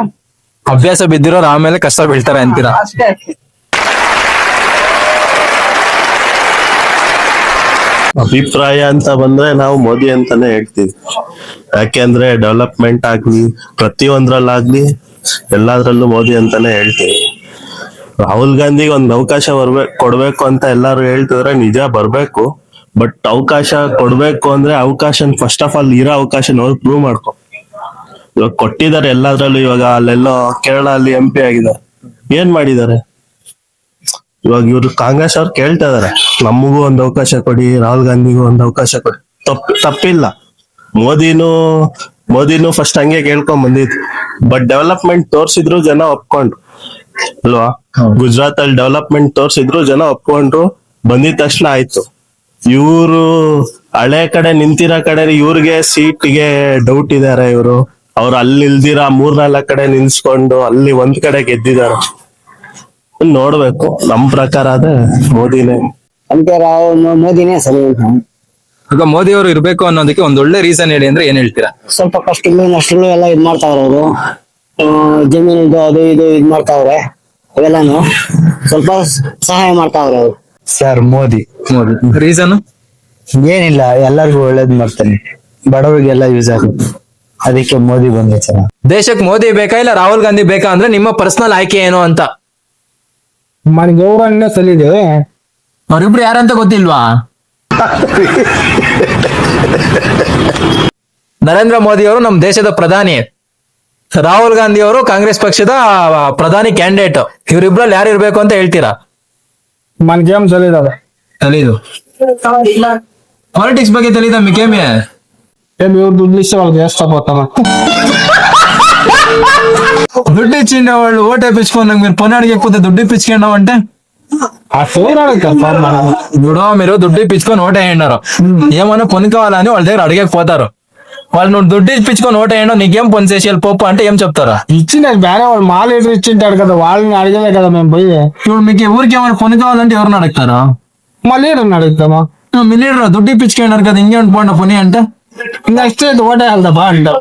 ಅಭ್ಯಾಸ ಬಿದ್ದಿರೋರು ಆಮೇಲೆ ಕಷ್ಟ ಬೀಳ್ತಾರೆ ಅಂತೀರಾ? ಅಷ್ಟೇ. ಅಭಿಪ್ರಾಯ ಅಂತ ಬಂದ್ರೆ ನಾವು ಮೋದಿ ಅಂತಾನೆ ಹೇಳ್ತೀವಿ. ಯಾಕೆಂದ್ರೆ ಡೆವಲಪ್ಮೆಂಟ್ ಆಗ್ಲಿ, ಪ್ರತಿಯೊಂದ್ರಲ್ಲಾಗ್ಲಿ ಎಲ್ಲಾದ್ರಲ್ಲೂ ಮೋದಿ ಅಂತಾನೆ ಹೇಳ್ತೀವಿ. ರಾಹುಲ್ ಗಾಂಧಿಗೆ ಒಂದ್ ಅವಕಾಶ ಬರ್ಬೇಕು ಕೊಡ್ಬೇಕು ಅಂತ ಎಲ್ಲಾರು ಹೇಳ್ತಿದ್ರೆ ನಿಜ ಬರ್ಬೇಕು. ಬಟ್ ಅವಕಾಶ ಕೊಡ್ಬೇಕು ಅಂದ್ರೆ ಅವಕಾಶ ಫಸ್ಟ್ ಆಫ್ ಆಲ್ ಇರೋ ಅವಕಾಶ ನೋಡಿ ಪ್ರೂವ್ ಮಾಡ್ಕೊ. ಇವಾಗ ಕೊಟ್ಟಿದ್ದಾರೆ ಎಲ್ಲಾದ್ರಲ್ಲೂ ಇವಾಗ ಅಲ್ಲೆಲ್ಲೋ ಕೇರಳ ಅಲ್ಲಿ ಎಂ ಪಿ ಆಗಿದ್ದಾರೆ. ಏನ್ ಮಾಡಿದ್ದಾರೆ? ಇವಾಗ ಇವ್ರು ಕಾಂಗ್ರೆಸ್ ಅವ್ರು ಕೇಳ್ತಾ ಇದಾರೆ. ನಮಗೂ ಒಂದ್ ಅವಕಾಶ ಕೊಡಿ ರಾಹುಲ್ ಗಾಂಧಿಗೂ ಒಂದ್ ಅವಕಾಶ ಕೊಡಿ. ತಪ್ಪ ತಪ್ಪಿಲ್ಲ. ಮೋದಿನೂ ಮೋದಿನೂ ಫಸ್ಟ್ ಹಂಗೆ ಕೇಳ್ಕೊಂಡ್ ಬಂದಿತ್ತು ಬಟ್ ಡೆವಲಪ್ಮೆಂಟ್ ತೋರ್ಸಿದ್ರು ಜನ ಒಪ್ಕೊಂಡ್ರು. ಅಲ್ವಾ? ಗುಜರಾತ್ ಅಲ್ಲಿ ಡೆವಲಪ್ಮೆಂಟ್ ತೋರ್ಸಿದ್ರು ಜನ ಒಪ್ಕೊಂಡ್ರು. ಬಂದಿದ ತಕ್ಷಣ ಆಯ್ತು. ಇವರು ಹಳೆ ಕಡೆ ನಿಂತಿರೋ ಕಡೆ ಇವ್ರಿಗೆ ಸೀಟ್ಗೆ ಡೌಟ್ ಇದಾರೆ ಇವರು. ಅವ್ರು ಅಲ್ಲಿ ಇಲ್ದಿರ ಮೂರ್ನಾಲ್ಕ ಕಡೆ ನಿಲ್ಸ್ಕೊಂಡು ಅಲ್ಲಿ ಒಂದ್ ಕಡೆ ಗೆದ್ದಿದ್ದಾರೆ. ನೋಡ್ಬೇಕು. ನಮ್ ಪ್ರಕಾರ ಅದ ಮೋದಿನೇ. ಅಂತ ರಾವ್ ಮೋದಿನೇ ಸರಿ ಈಗ ಮೋದಿ ಅವರು ಇರ್ಬೇಕು ಅನ್ನೋದಕ್ಕೆ ಒಂದ್ ಒಳ್ಳೆ ರೀಸನ್ ಹೇಳಿ ಅಂದ್ರೆ ಏನ್ ಹೇಳ್ತೀರಾ? ಸ್ವಲ್ಪ ಕಷ್ಟಗಳು ನಷ್ಟಗಳು ಎಲ್ಲ ಇದ್ ಮಾಡ್ತಾವ್ರ ಅವರು. ಜಮೀನಿದು ಅದು ಇದು ಇದ್ ಮಾಡ್ತಾವ್ರೆ. ಅವೆಲ್ಲಾನು ಸ್ವಲ್ಪ ಸಹಾಯ ಮಾಡ್ತಾವ್ರೆ ಅವ್ರು. ಸರ್ ಮೋದಿ. ಮೋದಿ. ರೀಸನ್ ಏನಿಲ್ಲ ಎಲ್ಲರಿಗೂ ಒಳ್ಳೇದ್ ಮಾಡ್ತಾನೆ. ಬಡವರಿಗೆಲ್ಲ ಯೂಸ್ ಆಗುತ್ತೆ. ಅದಕ್ಕೆ ಮೋದಿ ಬಂದ ಚೆನ್ನಾಗಿ. ದೇಶಕ್ಕೆ ಮೋದಿ ಬೇಕಾ ಇಲ್ಲ ರಾಹುಲ್ ಗಾಂಧಿ ಬೇಕಾ ಅಂದ್ರೆ ನಿಮ್ಮ ಪರ್ಸನಲ್ ಆಯ್ಕೆ ಏನು ಅಂತ? ಮನೆ ಗೌಡ ಅನ್ನೋ ಸಲಿದೆ ಯಾರಂತ ಗೊತ್ತಿಲ್ವಾ? ನರೇಂದ್ರ ಮೋದಿ ಅವರು ನಮ್ಮ ದೇಶದ ಪ್ರಧಾನಿ. ರಾಹುಲ್ ಗಾಂಧಿ ಅವರು ಕಾಂಗ್ರೆಸ್ ಪಕ್ಷದ ಪ್ರಧಾನಿ ಕ್ಯಾಂಡಿಡೇಟ್. ಇವರಿಬ್ರಲ್ಲಿ ಯಾರು ಇರ್ಬೇಕು ಅಂತ ಹೇಳ್ತೀರಾ? ಮನ್ ಗೇಮ್ ಸಲಿದ ತಲೀದು. ಪಾಲಿಟಿಕ್ಸ್ ಬಗ್ಗೆ ತಲೀದ ಮಿಕೇಮಿ ಏನ್ ಇವ್ರದ್ದು ಇಂಗ್ಲಿಷ್ ಅವ್ರಿಗೆ ಎಷ್ಟು దుడ్డు ఇచ్చిండే వాళ్ళు ఓటు వేపించుకున్నాక మీరు పని అడిగకపోతే దుడ్డు ఇప్పించుకున్నాం అంటే? ఆ ఫోన్ కదా ఇప్పుడు మీరు దుడ్డు ఇప్పించుకొని ఓటు వేయండారు ఏమన్నా పని కావాలని వాళ్ళ దగ్గర అడిగకపోతారు. వాళ్ళు నువ్వు దుడ్డు ఇప్పించుకొని ఓటు వేయండు నీకేం పని చేసి పోపు అంటే ఏం చెప్తారా? ఇచ్చింది వేరే వాళ్ళు మా లీటర్ ఇచ్చింటాడు కదా వాళ్ళని అడిగలే కదా మేము పోయి. ఇప్పుడు మీకు ఊరికి ఏమైనా పని కావాలంటే ఎవరిని అడుగుతారా? మా లీడర్ని అడుగుతామా? మీ లీడర్ దుడ్డు ఇప్పించుకున్నారు కదా ఇంకేం పోండి పని అంటే? నెక్స్ట్ ఓటే వెళ్దామా అంటారు.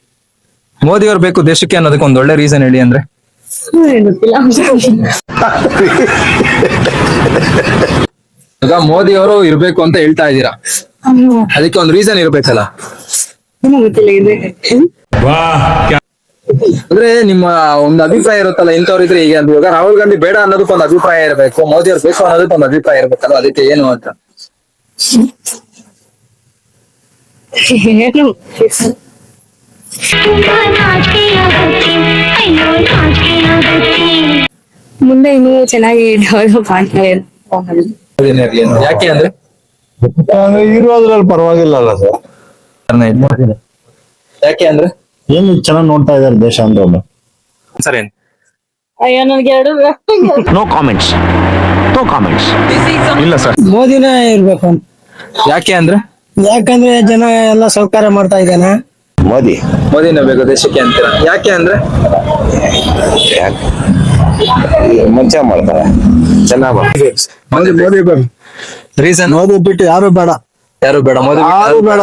ಮೋದಿ ಅವ್ರು ಬೇಕು ದೇಶಕ್ಕೆ ಅನ್ನೋದಕ್ಕೆ ಒಂದ್ ಒಳ್ಳೆ ರೀಸನ್ ಹೇಳಿ ಅಂದ್ರೆ? ಈಗ ಮೋದಿ ಅವರು ಇರ್ಬೇಕು ಅಂತ ಹೇಳ್ತಾ ಇದ್ದೀರಾ? ಅದಕ್ಕೆ ಒಂದು ರೀಸನ್ ಇರ್ಬೇಕಲ್ಲ? ಅಂದ್ರೆ ನಿಮ್ಮ ಒಂದು ಅಭಿಪ್ರಾಯ ಇರುತ್ತಲ್ಲ ಇಂಥವ್ರು ಇದ್ರೆ ಈಗ ಇವಾಗ ರಾಹುಲ್ ಗಾಂಧಿ ಬೇಡ ಅನ್ನೋದಕ್ಕೆ ಒಂದು ಅಭಿಪ್ರಾಯ ಇರಬೇಕು ಮೋದಿ ಅವ್ರು ಬೇಕು ಅನ್ನೋದಕ್ಕೆ ಒಂದು ಅಭಿಪ್ರಾಯ ಇರ್ಬೇಕಲ್ಲ ಅದಕ್ಕೆ ಏನು ಅಂತ? ಮುಂದೆ ಇನ್ನು ಚೆನ್ನಾಗಿ ಡೆವಲಪ್ ಆಗ್ತಾ ಇದೆ ಯಾಕೆ ಅಂದ್ರೆ? ಇರೋದ್ರಲ್ಲಿ ಪರವಾಗಿಲ್ಲ ಅಲ್ಲ ಸರ್ ಯಾಕೆ ಅಂದ್ರೆ? ಏನು ಚೆನ್ನಾಗಿ ನೋಡ್ತಾ ಇದಾರೆ ದೇಶ ಅಂತ ಸರ್ ಏನ್ ಅಯ್ಯೋ ನನ್ಗೆ ಎರಡು ನೋ ಕಾಮೆಂಟ್ಸ್ ನೋ ಕಾಮೆಂಟ್ಸ್ ಇಲ್ಲ ಸರ್. ಮೋದಿನೇ ಇರ್ಬೇಕು. ಯಾಕೆ ಅಂದ್ರೆ? ಯಾಕಂದ್ರೆ ಜನ ಎಲ್ಲ ಸೌಕರ್ಯ ಮಾಡ್ತಾ ಇದ್ದಾನೆ. ಮೋದಿ. ಮೋದಿನೇ ಬೇಕು ದೇಶಕ್ಕೆ ಅಂತೀರಾ? ಯಾಕೆ ಅಂದ್ರೆ? ಮುಂಚೆ ಮಾಡ್ತಾರೆ. ಚೆನ್ನಾಗಿ ಮೋದಿ ಮೋದಿ ರೀಸನ್ ಮೋದಿ ಬಿಟ್ಟು ಯಾರು ಬೇಡ. ಯಾರು ಬೇಡ ಮೋದಿ ಯಾರು ಬೇಡ.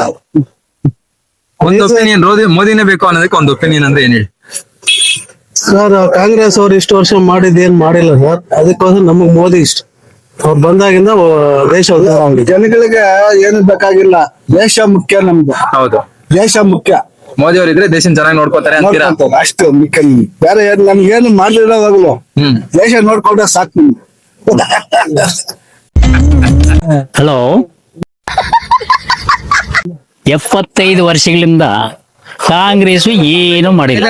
ಒಂದು ಒಪಿನಿಯನ್ ಮೋದಿ ಮೋದಿನೇ ಬೇಕು ಅನ್ನೋದಕ್ಕೆ ಒಂದು ಒಪಿನಿಯನ್ ಅಂದ್ರೆ ಏನ್ ಹೇಳಿ? ಸರ್ ಕಾಂಗ್ರೆಸ್ ಅವ್ರು ಇಷ್ಟು ವರ್ಷ ಮಾಡಿದ್ ಏನ್ ಮಾಡಿಲ್ಲ ಸರ್. ಅದಕ್ಕೋಸ್ಕರ ನಮಗ್ ಮೋದಿ ಇಷ್ಟ. ಅವ್ರು ಬಂದಾಗಿಂದ ದೇಶ ಉದ್ಧಾರ ಆಗಿದೆ. ಜನಗಳಿಗೆ ಏನು ಬೇಕಾಗಿಲ್ಲ. ದೇಶ ಮುಖ್ಯ ನಮ್ಗೆ. ಹೌದು. ದೇಶ ಮುಖ್ಯ. ಮೋದಿ ಅವ್ರು ಇದ್ರೆ ದೇಶ ಚೆನ್ನಾಗಿ ನೋಡ್ಕೋತಾರೆ ಅಂತೀರಾ? ನೋಡ್ಕೊಂತಾರೆ ಅಷ್ಟು ಮಿಕ್ಕಲ್ಲಿ ಬೇರೆ ಏನ್ ನಮ್ಗೆ ಏನು ಮಾಡ್ಲಿರೋವಾಗ್ಲು ಹ್ಮ್. ದೇಶ ನೋಡ್ಕೊಂಡ್ರೆ ಸಾಕು ನಿಮ್ಗೆ. ಹಲೋ. ಎಪ್ಪತ್ತೈದು ವರ್ಷಗಳಿಂದ ಕಾಂಗ್ರೆಸ್ ಏನು ಮಾಡಿಲ್ಲ.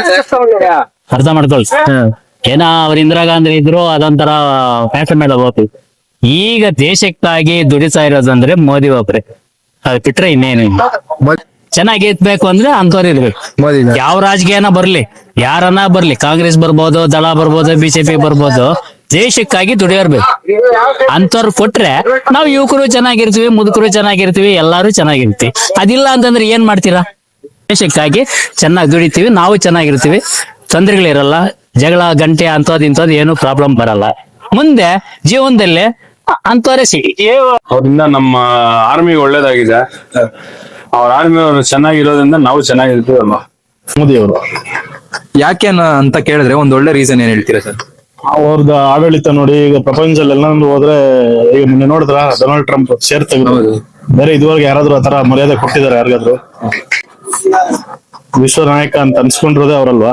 ಅರ್ಥ ಮಾಡ್ಕೊಳ್ಳಿ. ಏನ ಅವ್ರ ಇಂದಿರಾ ಗಾಂಧಿ ಇದ್ರು ಅದೊಂಥರ ಫ್ಯಾಷನ್ ಮೇಲೆ ಹೋಗ್ತಿ. ಈಗ ದೇಶಕ್ಕಾಗಿ ದುಡಿತಾ ಇರೋದಂದ್ರೆ ಮೋದಿ ಒಬ್ರೆ. ಅದ್ ಬಿಟ್ರೆ ಇನ್ನೇನು ಇಲ್ಲ. ಚೆನ್ನಾಗಿ ಎತ್ಬೇಕು ಅಂದ್ರೆ ಅಂತವ್ರು ಇರ್ಬೇಕು. ಮೋದಿ ಯಾವ ರಾಜಕೀಯನ ಬರ್ಲಿ ಯಾರನ್ನ ಬರ್ಲಿ ಕಾಂಗ್ರೆಸ್ ಬರ್ಬೋದು ದಳ ಬರ್ಬೋದು ಬಿಜೆಪಿ ಬರ್ಬೋದು ದೇಶಕ್ಕಾಗಿ ದುಡಿಯೋರ್ಬೇಕು. ಅಂತವ್ರು ಕೊಟ್ರೆ ನಾವು ಯುವಕರು ಚೆನ್ನಾಗಿರ್ತೀವಿ ಮುದುಕರು ಚೆನ್ನಾಗಿರ್ತೀವಿ ಎಲ್ಲಾರು ಚೆನ್ನಾಗಿರ್ತೀವಿ. ಅದಿಲ್ಲ ಅಂತಂದ್ರೆ ಏನ್ ಮಾಡ್ತೀರಾ? ದೇಶಕ್ಕಾಗಿ ಚೆನ್ನಾಗಿ ದುಡಿತೀವಿ ನಾವು ಚೆನ್ನಾಗಿರ್ತೀವಿ. ತೊಂದರೆಗಳಿರಲ್ಲ ಜಗಳ ಗಂಟೆ ಅಂತದ್ ಇಂಥದ್ ಏನು ಪ್ರಾಬ್ಲಮ್ ಬರಲ್ಲ. ಮುಂದೆ ಜೀವನದಲ್ಲಿ ಅಂತವರೇ ಸಿಗಿ. ಅವರಿಂದ ನಮ್ಮ ಆರ್ಮಿ ಒಳ್ಳೇದಾಗಿದೆ. ಅವ್ರ ಆರ್ಮಿ ಅವರು ಚೆನ್ನಾಗಿರೋದ್ರಿಂದ ನಾವು ಚೆನ್ನಾಗಿರ್ತೀವಲ್ವ? ಮೋದಿ ಅವರು ಯಾಕೆ ಅನ್ನ- ಅಂತ ಕೇಳಿದ್ರೆ ಒಂದ್ ಒಳ್ಳೆ ರೀಸನ್ ಏನ್ ಹೇಳ್ತೀರಾ ಸರ್? ಅವ್ರದ್ದು ಆಡಳಿತ ನೋಡಿ ಈಗ ಪ್ರಪಂಚದಲ್ಲಿ ಹೋದ್ರೆ ಈಗ ನಿನ್ನೆ ನೋಡಿದ್ರ ಡೊನಾಲ್ಡ್ ಟ್ರಂಪ್ ಶೇರ್ ತೆಗೆದು ಬೇರೆ ಇದುವರೆಗೆ ಯಾರಾದ್ರೂ ಆತರ ಮರ್ಯಾದೆ ಕೊಟ್ಟಿದ್ದಾರೆ ಯಾರಿಗಾದ್ರು. ವಿಶ್ವ ನಾಯಕ ಅಂತ ಅನ್ಸ್ಕೊಂಡಿರೋದೇ ಅವರಲ್ವಾ?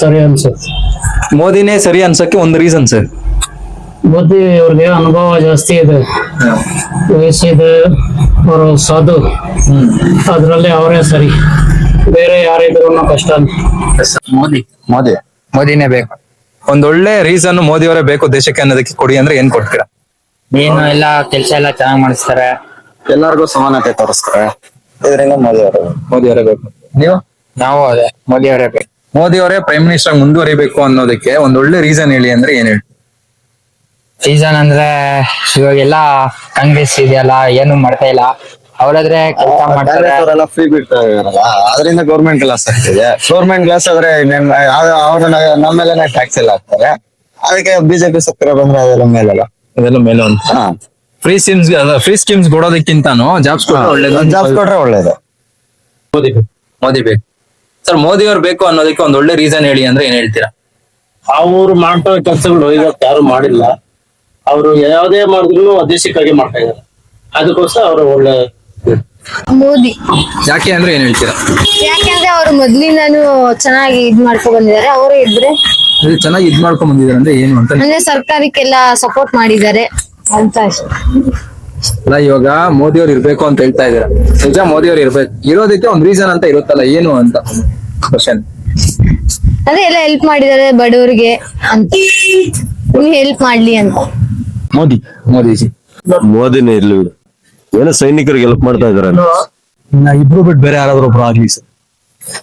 ಸರಿ ಅನ್ಸುತ್ತೆ ಮೋದಿನೇ ಸರಿ ಅನ್ಸಕ್ಕೆ ಒಂದು ರೀಸನ್ ಸರ್. ಮೋದಿ ಇವ್ರಿಗೆ ಅನುಭವ ಜಾಸ್ತಿ ಇದೆ. ವಯಸ್ಸಿದೆ ಅವರು ಸಾಧು. ಅದರಲ್ಲಿ ಅವರೇ ಸರಿ. ಬೇರೆ ಯಾರಿದ್ರು ಕಷ್ಟ ಮೋದಿ. ಮೋದಿ. ಮೋದಿನೇ ಬೇಕು. ಒಂದ್ ಒಳ್ಳೆ ರೀಸನ್ ಮೋದಿ ಅವರೇ ಬೇಕು ದೇಶಕ್ಕೆ ಅನ್ನೋದಕ್ಕೆ ಕೊಡಿ ಅಂದ್ರೆ ಏನ್ ಕೊಡ್ತೀರಾ? ಏನು ಎಲ್ಲ ಕೆಲಸ ಎಲ್ಲ ಚೆನ್ನಾಗಿ ಮಾಡಿಸ್ತಾರೆ. ಎಲ್ಲರಿಗೂ ಸಮಾನತೆ ತೋರಿಸ್ತಾರೆ. ಇದರಿಂದ ಮೋದಿ ಅವರು ಮೋದಿ ಅವರೇ ಬೇಕು. ನೀವು? ನಾವು ಅದೇ. ಮೋದಿ ಅವರೇ ಬೇಕು. ಮೋದಿ ಅವರೇ ಪ್ರೈಮ್ ಮಿನಿಸ್ಟರ್ ಮುಂದುವರಿಬೇಕು ಅನ್ನೋದಕ್ಕೆ ಒಂದ್ ಒಳ್ಳೆ ರೀಸನ್ ಹೇಳಿ ಅಂದ್ರೆ ಏನ್ ಹೇಳಿ? ರೀಸನ್ ಅಂದ್ರೆ ಇವಾಗೆಲ್ಲ ಕಾಂಗ್ರೆಸ್ ಇದೆಯಲ್ಲ ಏನು ಮಾಡ್ತಾ ಇಲ್ಲ. ಅವ್ರಾದ್ರೆ ಕೆಲಸ ಮಾಡ್ತಾರೆ. ಫ್ರೀ ಬಿಡ್ತಾ ಇದಾರಲ್ಲ ಅದರಿಂದ ಗೌರ್ಮೆಂಟ್ ಕ್ಲಾಸ್ ಆಗ್ತಿದೆ. ಗೌರ್ಮೆಂಟ್ ಕ್ಲಾಸ್ ಆದ್ರೆ ಅವ್ರ ನಮ್ಮ ಮೇಲೆ ಟ್ಯಾಕ್ಸ್ ಎಲ್ಲ ಹಾಕ್ತಾರೆ. ಅದಕ್ಕೆ ಬಿಜೆಪಿ ಸರ್ಕಾರ ಬಂದ್ರೆ ಅದೆಲ್ಲ ಮೇಲಲ್ಲ. ಅದೆಲ್ಲ ಮೇಲೆ ಅಂತ. ಫ್ರೀ ಸ್ಕೀಮ್ಸ್ ಫ್ರೀ ಸ್ಕೀಮ್ಸ್ ಕೊಡೋದಕ್ಕಿಂತಾನು ಜಾಬ್ಸ್ ಕೊಟ್ರೆ ಒಳ್ಳೇದು ಜಾಬ್ಸ್ ಕೊಟ್ರೆ ಒಳ್ಳೇದು. ಮೋದಿ ಬೇಕು ಮೋದಿ ಬೇಕು. ಸರ್ ಮೋದಿ ಅವ್ರು ಬೇಕು ಅನ್ನೋದಕ್ಕೆ ಒಂದ್ ಒಳ್ಳೆ ರೀಸನ್ ಹೇಳಿ ಅಂದ್ರೆ ಏನ್ ಹೇಳ್ತೀರಾ? ಅವ್ರು ಮಾಡ್ತಾ ಕೆಲಸಗಳು ಇವತ್ತು ಯಾರು ಮಾಡಿಲ್ಲ. ಅವರು ಯಾವುದೇ ಮಾಡಿದ್ರು ದೇಶಕ್ಕಾಗಿ ಮಾಡ್ತಾ ಇದ್ದಾರೆ. ಅದಕ್ಕೋಸ್ಕರ ಅವರು ಒಳ್ಳೆ ಮೋದಿ. ಯಾಕೆ ಅಂದ್ರೆ ಏನ್ ಹೇಳ್ತೀರಾ? ಯಾಕೆಂದ್ರೆ ಅವ್ರು ಮೊದ್ಲಿಂದಾನು ಚೆನ್ನಾಗಿ ಇದ್ ಮಾಡ್ಕೊ ಬಂದಿದ್ದಾರೆ. ಅವರೇ ಇದ್ರೆ ಇದು ಚೆನ್ನಾಗಿ ಇದ್ ಮಾಡ್ಕೊಂಡ್ ಬಂದಿದ್ದಾರೆ ಅಂದ್ರೆ ಏನು ಅಂತ? ಅಂದ್ರೆ ಸರ್ಕಾರಕ್ಕೆಲ್ಲ ಸಪೋರ್ಟ್ ಮಾಡಿದ್ದಾರೆ ಅಂತ ಅಷ್ಟೇ. ಅಲ್ಲ ಇವಾಗ ಮೋದಿ ಅವ್ರು ಇರ್ಬೇಕು ಅಂತ ಹೇಳ್ತಾ ಇದಾರೆ ನಿಜ ಮೋದಿ ಅವ್ರು ಇರ್ಬೇಕು. ಇರೋದಕ್ಕೆ ಒಂದ್ ರೀಸನ್ ಅಂತ ಇರುತ್ತಲ್ಲ ಏನು ಅಂತ? ಕ್ವಶನ್ ಅದೇ ಎಲ್ಲ ಹೆಲ್ಪ್ ಮಾಡಿದ್ದಾರೆ ಬಡವರಿಗೆ ಅಂತ. ಹೆಲ್ಪ್ ಮಾಡ್ಲಿ ಅಂತ. ಮೋದಿ ಮೋದಿಜಿ ಮೋದಿನೇ ಇರ್ಲಿ ಬಿಡು. ಏನೋ ಸೈನಿಕರಿಗೆ ಹೆಲ್ಪ್ ಮಾಡ್ತಾ ಇದಾರೆ ಇಬ್ರು ಬಿಟ್ಟು ಬೇರೆ ಯಾರಾದ್ರೂ ಒಬ್ರು ಆಗ್ಲಿ ಸರ್.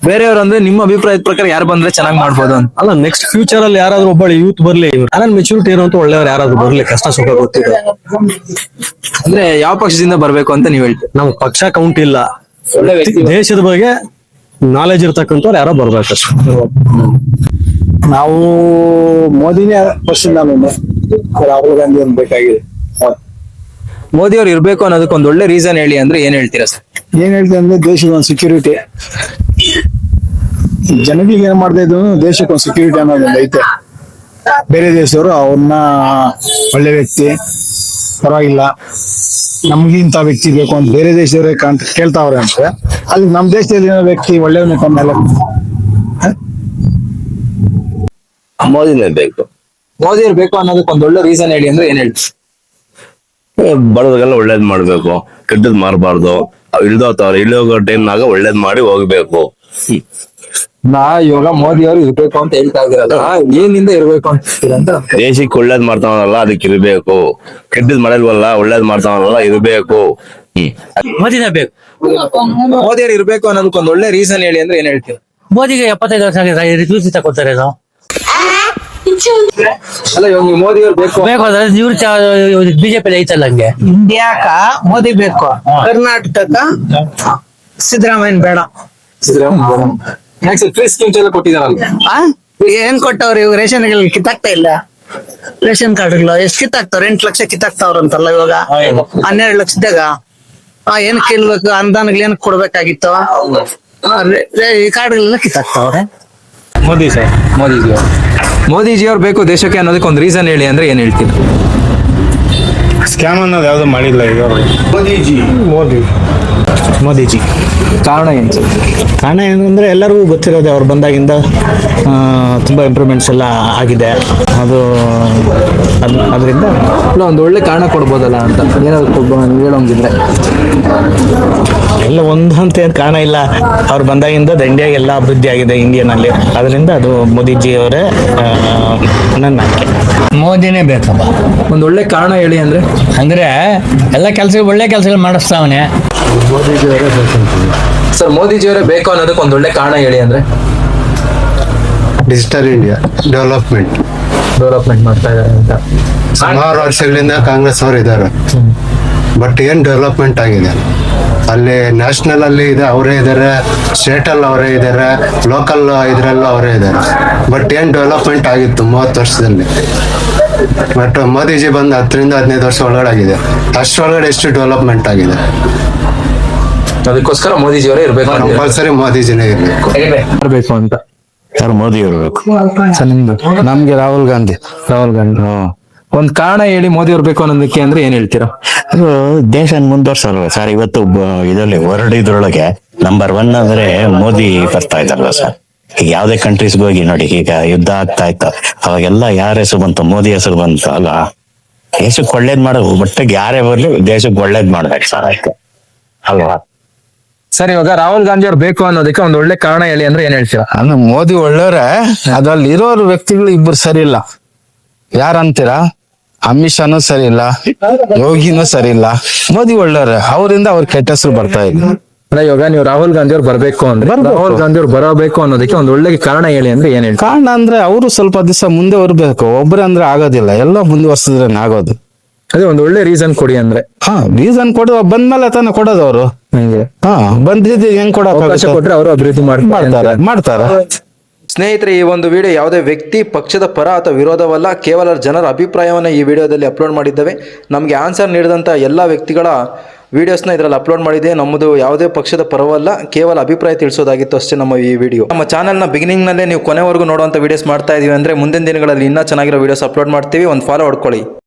ಬೇರೆಯವ್ರು ಅಂದ್ರೆ ನಿಮ್ಮ ಅಭಿಪ್ರಾಯದ ಪ್ರಕಾರ ಯಾರು ಬಂದ್ರೆ ಚೆನ್ನಾಗಿ ಮಾಡ್ಬೋದು ಅಂತ. ಅಲ್ಲ ನೆಕ್ಸ್ಟ್ ಫ್ಯೂಚರ್ ಅಲ್ಲಿ ಯಾರಾದ್ರೂ ಒಬ್ಬ ಯೂತ್ ಬರ್ಲಿ ಅಲ್ಲ ಮೆಚುರಿಟಿ ಇರುವಂತ ಒಳ್ಳೆಯವ್ರು ಯಾರಾದ್ರೂ ಬರ್ಲಿ ಕಷ್ಟ ಸುಖ ಗೊತ್ತಿದೆ. ಅಂದ್ರೆ ಯಾವ ಪಕ್ಷದಿಂದ ಬರ್ಬೇಕು ಅಂತ ನೀವ್ ಹೇಳ್ತೀರಿ? ನಮ್ ಪಕ್ಷ ಕೌಂಟ್ ಇಲ್ಲ. ಒಳ್ಳೆ ವ್ಯಕ್ತಿ. ದೇಶದ ಬಗ್ಗೆ ನಾಲೆಜ್ ಇರ್ತಕ್ಕಂಥವ್ರು ಯಾರೋ ಬರ್ಬೇಕು ನಾವು ಮೋದಿನೇ ಫಸ್ಟ್ ನಾನು ರಾಹುಲ್ ಗಾಂಧಿ ಒಂದು ಬೇಕಾಗಿದೆ ಮೋದಿ ಅವ್ರು ಇರ್ಬೇಕು ಅನ್ನೋದಕ್ಕೆ ಒಂದ್ ಒಳ್ಳೆ ರೀಸನ್ ಹೇಳಿ ಅಂದ್ರೆ ಏನ್ ಹೇಳ್ತೀರಾ ಸರ್? ಏನ್ ಹೇಳ್ತೀನಿ ಅಂದ್ರೆ ದೇಶದ ಒಂದು ಸೆಕ್ಯೂರಿಟಿ ಜನಗಳಿಗೆ ಏನ್ ಮಾಡ್ತಾ ಇದ್ರು ದೇಶಕ್ಕೆ ಒಂದು ಸೆಕ್ಯೂರಿಟಿ ಅನ್ನೋದೊಂದು ಐತೆ. ಬೇರೆ ದೇಶದವರು ಅವ್ರನ್ನ ಒಳ್ಳೆ ವ್ಯಕ್ತಿ ಪರವಾಗಿಲ್ಲ. ನಮ್ಗಿಂತ ಇಂಥ ವ್ಯಕ್ತಿ ಬೇಕು ಅಂತ ಬೇರೆ ದೇಶದವರೇ ಕಾಣ್ ಕೇಳ್ತಾವ್ರೆ ಅಂದ್ರೆ ಅಲ್ಲಿ ನಮ್ ದೇಶದಲ್ಲಿ ಏನೋ ವ್ಯಕ್ತಿ ಒಳ್ಳೆಯವನ್ನ ಕಮ್ಮಿ ಮೋದಿನೇ ಬೇಕು. ಮೋದಿ ಅವ್ರು ಬೇಕು ಅನ್ನೋದಕ್ಕೆ ಒಂದ್ ಒಳ್ಳೆ ರೀಸನ್ ಹೇಳಿ ಅಂದ್ರೆ ಏನ್ ಹೇಳ್ತೀರಿ ಬಡವ್ರಿಗೆಲ್ಲ ಒಳ್ಳೇದ್ ಮಾಡ್ಬೇಕು ಕೆಟ್ಟದ್ ಮಾರಬಾರ್ದು ಇಲ್ಲಿ ಹೋಗಿ ಟೈಮ್ನಾಗ ಒಳ್ಳೇದ್ ಮಾಡಿ ಹೋಗ್ಬೇಕು. ನಾ ಇವಾಗ ಮೋದಿ ಅವರು ಇರ್ಬೇಕು ಅಂತ ಹೇಳ್ತಾ ಇದ್ದೀರಲ್ಲ ಏನಿಂದ ಇರ್ಬೇಕು ಅಂತ ಅಂತ ದೇಶಕ್ಕೆ ಒಳ್ಳೇದ್ ಮಾಡ್ತಾವಲ್ಲ ಅದಕ್ಕೆ ಇರ್ಬೇಕು. ಕೆಟ್ಟದ್ ಮಾಡಲ್ವಲ್ಲ ಒಳ್ಳೇದ್ ಮಾಡ್ತಾವನಲ್ಲ ಇರ್ಬೇಕು. ಮೋದಿ ಮೋದಿನೇ ಬೇಕು. ಮೋದಿ ಅವ್ರು ಇರ್ಬೇಕು ಅನ್ನೋದಕ್ಕೆ ಒಂದ್ ಒಳ್ಳೆ ರೀಸನ್ ಹೇಳಿ ಅಂದ್ರೆ ಏನ್ ಹೇಳ್ತೀವಿ ಮೋದಿಗೆ ಎಪ್ಪತ್ತೈದು ವರ್ಷ ಆಗಿದೆ ರಿಕ್ರೂಟ್ ತಗೋತಾರೆ ನಾವು ಅಲ್ಲ ಇವಾಗ ಮೋದಿ ಅವ್ರು ಬೇಕು ಬೇಕು ಅಂದ್ರೆ ಇವ್ರು ಬಿಜೆಪಿ ಐತಲ್ಲ ಹಂಗೆ? ಇಂಡಿಯಾಕ ಮೋದಿ ಬೇಕು. ಕರ್ನಾಟಕಕ್ಕ ಸಿದ್ದರಾಮಯ್ಯ ಬೇಡ. ಯಾಕೆ ಫ್ರೀ ಸ್ಕೀಮ್ಸ್ ಎಲ್ಲ ಕೊಟ್ಟಿದಾರಲ್ಲ ಆ? ಏನ್ ಕೊಟ್ಟವ್ರಿ ಇವಾಗ ರೇಷನ್ ಕಿತ್ತಾಕ್ತಾ ಇಲ್ಲ. ರೇಷನ್ ಕಾರ್ಡ್ಗಳು ಎಷ್ಟ್ ಕಿತ್ತಾಕ್ತಾವ್ರ? ಎಂಟ್ ಲಕ್ಷ ಕಿತ್ತಾಕ್ತಾವ್ರಂತಲ್ಲ ಇವಾಗ. ಹನ್ನೆರಡು ಲಕ್ಷದಾಗ. ಆ ಏನ್ ಕೇಳ್ಬೇಕು? ಅನುದಾನಗಳು ಏನ್ ಕೊಡ್ಬೇಕಾಗಿತ್ತು? ಆ, ರೇ- ರೇ- ಈ ಕಾರ್ಡ್ಗಳೆಲ್ಲ ಕಿತ್ತಾಕ್ತಾವ್ರೆ. ಮೋದಿ ಸರ್. ಮೋದಿಜಿ ಅವರು ಮೋದಿಜಿ ಅವ್ರು ಬೇಕು ದೇಶಕ್ಕೆ ಅನ್ನೋದಕ್ಕೆ ಒಂದು ರೀಸನ್ ಹೇಳಿ ಅಂದ್ರೆ ಏನ್ ಹೇಳ್ತೀನಿ ಸ್ಕ್ಯಾಮ್ ಅನ್ನೋದು ಯಾವ್ದು ಮಾಡಿಲ್ಲ ಈಗ ಮೋದಿಜಿ. ಮೋದಿ ಮೋದಿಜಿ. ಕಾರಣ ಏನು ಸರ್? ಕಾರಣ ಅಂದರೆ ಎಲ್ಲರಿಗೂ ಗೊತ್ತಿರೋದೆ ಅವ್ರು ಬಂದಾಗಿಂದ ತುಂಬ ಇಂಪ್ರೂವ್ಮೆಂಟ್ಸ್ ಎಲ್ಲ ಆಗಿದೆ. ಅದು ಅದರಿಂದ ಇಲ್ಲ ಒಂದು ಒಳ್ಳೆ ಕಾರಣ ಕೊಡ್ಬೋದಲ್ಲ ಅಂತ. ಏನಾದ್ರು ಹೇಳೋಂಗಿದ್ರೆ. ಎಲ್ಲ ಒಂದು ಅಂತ ಏನು ಕಾರಣ ಇಲ್ಲ. ಅವ್ರು ಬಂದಾಗಿಂದ ದಂಡಿಯಾಗಿ ಎಲ್ಲ ಅಭಿವೃದ್ಧಿ ಆಗಿದೆ ಇಂಡಿಯಾನಲ್ಲಿ ಅದರಿಂದ ಅದು ಮೋದಿಜಿ ಅವರೇ ನನ್ನ ಆಯ್ಕೆ ಮೋದಿನೇ ಬೇಕಪ್ಪ ಒಂದು ಒಳ್ಳೆ ಕಾರಣ ಹೇಳಿ ಅಂದ್ರೆ? ಅಂದ್ರೆ ಎಲ್ಲ ಕೆಲಸ ಒಳ್ಳೆ ಕೆಲಸಗಳು ಮಾಡಿಸ್ತಾವನೆ. ಸರ್ ಮೋದಿಜಿಯವರೇ ಬೇಕು ಅನ್ನೋದಕ್ಕೆ ಒಂದು ಒಳ್ಳೆ ಕಾರಣ ಹೇಳಿ ಅಂದ್ರೆ? Digital India development. ಡೆವಲಪ್ಮೆಂಟ್ ಮಾಡ್ತಾ ಇದ್ದಾರೆ ಅಂತ. ಸುಮಾರು ವರ್ಷಗಳಿಂದ ಕಾಂಗ್ರೆಸ್ ಅವರು ಇದ್ದಾರೆ ಬಟ್ ಏನ್ ಡೆವಲಪ್ಮೆಂಟ್ ಆಗಿದೆ? ಅಲ್ಲಿ ನ್ಯಾಷನಲ್ ಅಲ್ಲಿ ಇದೆ ಅವರೇ ಇದ್ದಾರೆ ಸ್ಟೇಟ್ ಅಲ್ಲಿ ಅವರೇ ಇದ್ದಾರೆ ಲೋಕಲ್ ಇದ್ರಲ್ಲೂ ಅವರೇ ಇದ್ದಾರೆ ಬಟ್ ಏನ್ ಡೆವಲಪ್ಮೆಂಟ್ ಆಗಿತ್ತು ಮೂವತ್ತು ವರ್ಷದಲ್ಲಿ? ಬಟ್ ಮೋದಿಜಿ ಬಂದು ಹತ್ತರಿಂದ ಹದಿನೈದು ವರ್ಷ ಒಳಗಡೆ ಆಗಿದೆ ಅಷ್ಟರೊಳಗಡೆ ಎಷ್ಟು ಡೆವಲಪ್ಮೆಂಟ್ ಆಗಿದೆ? ಅದಕ್ಕೋಸ್ಕರ ಮೋದಿಜಿ ಅವರೇ ಇರಬೇಕು ಕಂಪಲ್ಸರಿ ಮೋದಿಜಿನೇ ಇರಬೇಕು. ಇರಬೇಕು ಅಂತ. ಯಾರು ಮೋದಿ ಇರಬೇಕು. ಸರ್ ನಮ್ಗೆ ರಾಹುಲ್ ಗಾಂಧಿ. ರಾಹುಲ್ ಗಾಂಧಿ. ಒಂದ್ ಕಾರಣ ಹೇಳಿ ಮೋದಿ ಅವ್ರು ಬೇಕು ಅನ್ನೋದಕ್ಕೆ ಅಂದ್ರೆ ಏನ್ ಹೇಳ್ತೀರಾ? ಅದು ದೇಶ ಮುಂದುವರ್ಸಲ್ವ ಸರ್? ಇವತ್ತು ಇದರಲ್ಲಿ ವರ್ಲ್ಡ್ ಇದ್ರೊಳಗೆ ನಂಬರ್ ಒನ್ ಅಂದ್ರೆ ಮೋದಿ ಬರ್ತಾ ಇದ್ದಾರಲ್ವ ಸರ್? ಈಗ ಯಾವ್ದೇ ಕಂಟ್ರೀಸ್ಗೆ ಹೋಗಿ ನೋಡಿ ಈಗ ಯುದ್ಧ ಆಗ್ತಾ ಇತ್ತು. ಅವಾಗೆಲ್ಲ ಯಾರ ಹೆಸರು ಬಂತು? ಮೋದಿ ಹೆಸರು ಬಂತು ಅಲ್ಲ ದೇಶಕ್ಕೆ ಒಳ್ಳೇದ್ ಮಾಡೋ ಮಟ್ಟಿಗೆ ಯಾರೇ ಬರ್ಲಿ ದೇಶಕ್ಕೆ ಒಳ್ಳೇದ್ ಮಾಡ್ಬೇಕು ಸರ್ ಆಯ್ತು ಅಲ್ವಾ? ಸರ್ ಇವಾಗ ರಾಹುಲ್ ಗಾಂಧಿ ಅವ್ರು ಬೇಕು ಅನ್ನೋದಕ್ಕೆ ಒಂದ್ ಒಳ್ಳೆ ಕಾರಣ ಹೇಳಿ ಅಂದ್ರೆ ಏನ್ ಹೇಳ್ತೀರಾ? ಅಂದ್ರೆ ಮೋದಿ ಒಳ್ಳೆಯವ್ರೆ ಅದ್ರಲ್ಲಿ ಇರೋರು ವ್ಯಕ್ತಿಗಳು ಇಬ್ರು ಸರಿ ಇಲ್ಲ. ಯಾರಂತೀರಾ? ಅಮಿತ್ ಶಾನು ಸರಿ ಇಲ್ಲ ಯೋಗಿನೂ ಸರಿ ಇಲ್ಲ ಮೋದಿ ಒಳ್ಳೆಯವ್ರೆ ಅವರಿಂದ ಅವ್ರ ಕೆಟ್ಟ ಹೆಸರು ಬರ್ತಾ ಇದೆ. ಇವಾಗ ನೀವು ರಾಹುಲ್ ಗಾಂಧಿ ಅವ್ರು ಬರ್ಬೇಕು ಅಂದ್ರೆ. ರಾಹುಲ್ ಗಾಂಧಿ ಅವ್ರು ಬರಬೇಕು ಅನ್ನೋದಕ್ಕೆ ಒಂದು ಒಳ್ಳೆ ಕಾರಣ ಹೇಳಿ ಅಂದ್ರೆ ಏನ್ ಹೇಳಿ ಕಾರಣ ಅಂದ್ರೆ ಅವರು ಸ್ವಲ್ಪ ದಿವಸ ಮುಂದೆ ಬರ್ಬೇಕು ಒಬ್ರೆ ಅಂದ್ರೆ ಆಗೋದಿಲ್ಲ ಎಲ್ಲ ಮುಂದುವರ್ಸಿದ್ರೆ ಆಗೋದು. ಅದೇ ಒಂದು ಒಳ್ಳೆ ರೀಸನ್ ಕೊಡಿ ಅಂದ್ರೆ. ಹಾ ರೀಸನ್ ಕೊಡುವ ಬಂದ್ಮೇಲೆ ತಾನೇ ಕೊಡೋದು ಅವರು. ಹಂಗೆ. ಹಾ ಬಂದಿದ್ದು ಹೆಂಗ್ ಕೊಡೋ ಕೊಟ್ರೆ ಅವರು ಅಭಿವೃದ್ಧಿ ಮಾಡ್ತಾರೆ ಮಾಡ್ತಾರೆ. ಸ್ನೇಹಿತರೆ, ಈ ಒಂದು ವಿಡಿಯೋ ಯಾವುದೇ ವ್ಯಕ್ತಿ, ಪಕ್ಷದ ಪರ ಅಥವಾ ವಿರೋಧವಲ್ಲ, ಕೇವಲ ಜನರ ಅಭಿಪ್ರಾಯವನ್ನು ಈ ವಿಡಿಯೋದಲ್ಲಿ ಅಪ್ಲೋಡ್ ಮಾಡಿದ್ದೇವೆ. ನಮಗೆ ಆನ್ಸರ್ ನೀಡಿದಂಥ ಎಲ್ಲ ವ್ಯಕ್ತಿಗಳ ವಿಡಿಯೋಸ್ನ ಇದರಲ್ಲಿ ಅಪ್ಲೋಡ್ ಮಾಡಿದೆ. ನಮ್ಮದು ಯಾವುದೇ ಪಕ್ಷದ ಪರವಲ್ಲ, ಕೇವಲ ಅಭಿಪ್ರಾಯ ತಿಳಿಸೋದಾಗಿತ್ತು ಅಷ್ಟೇ ನಮ್ಮ ಈ ವಿಡಿಯೋ ನಮ್ಮ ಚಾನಲ್ನ ಬಿಗಿನಿಂಗ್ನಲ್ಲೇ ನೀವು ಕೊನೆವರೆಗೂ ನೋಡುವಂಥ ವೀಡಿಯೋಸ್ ಮಾಡ್ತಾ ಇದೀವಿ ಅಂದರೆ ಮುಂದಿನ ದಿನಗಳಲ್ಲಿ ಇನ್ನೂ ಚೆನ್ನಾಗಿರೋ ವೀಡಿಯೋಸ್ ಅಪ್ಲೋಡ್ ಮಾಡ್ತೀವಿ. ಒಂದು ಫಾಲೋ ಹೊಡ್ಕೊಳ್ಳಿ.